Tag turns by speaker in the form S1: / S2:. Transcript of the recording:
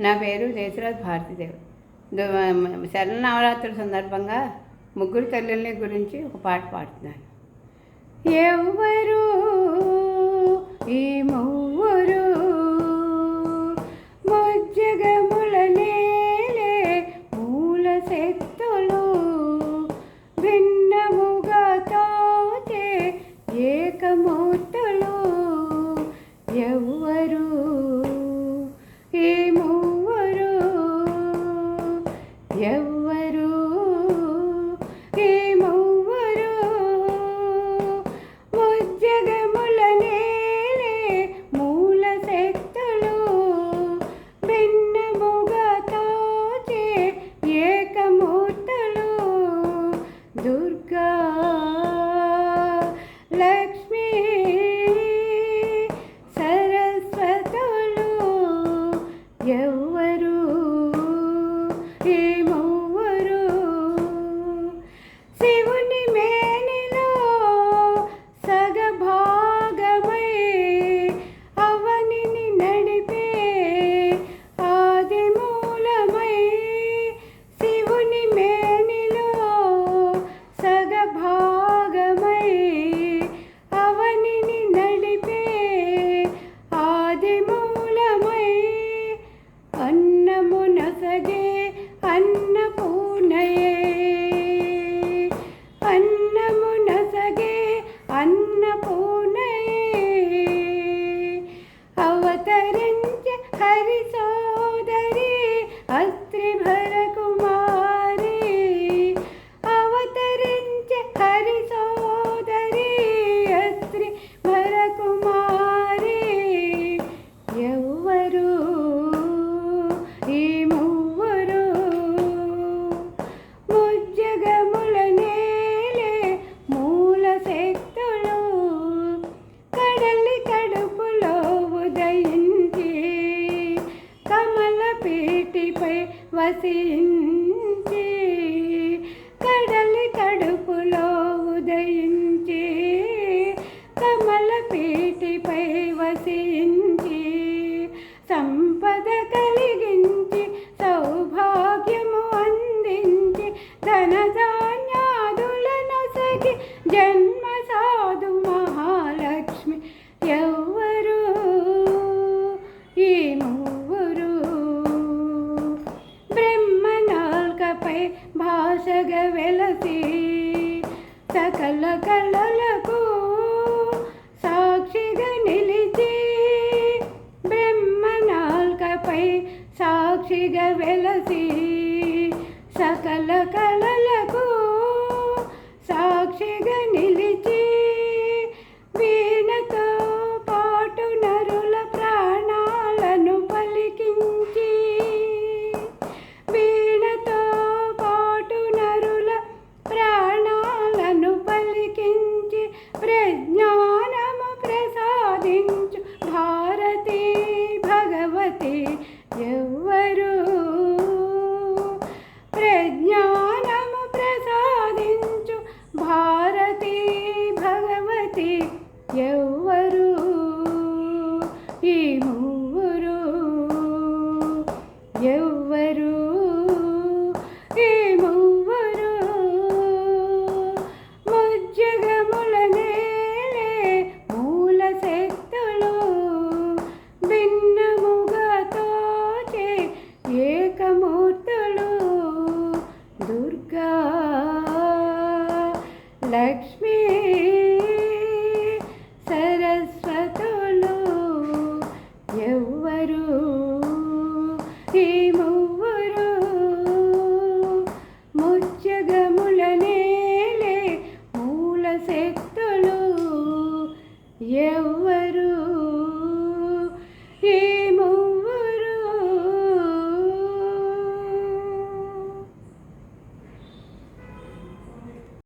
S1: నా పేరు దేశరాజ్ భారతీదేవి. దు- శరన్నవరాత్రుల సందర్భంగా ముగ్గురు తల్లుల్ని గురించి ఒక పాట పాడుతున్నాను. ఎవరు ఈ దుర్గా. లక్ష్మీ సరస్వతులు ఎవ్వరు ഹരിസോ వసించి కడలి కడుపులో ఉదయించి కమల పీటిపై వసించి సంపద కలిగించి సౌభాగ్యము అందించి ధనధాన్యాదులను సగి జన్మ భాషగా వెలసి సకల కళలకు సాక్షిగా నిలిచి బ్రహ్మ నాల్కపై సాక్షిగా వెలసి సకల కళలకు దుర్గా లక్ష్మీ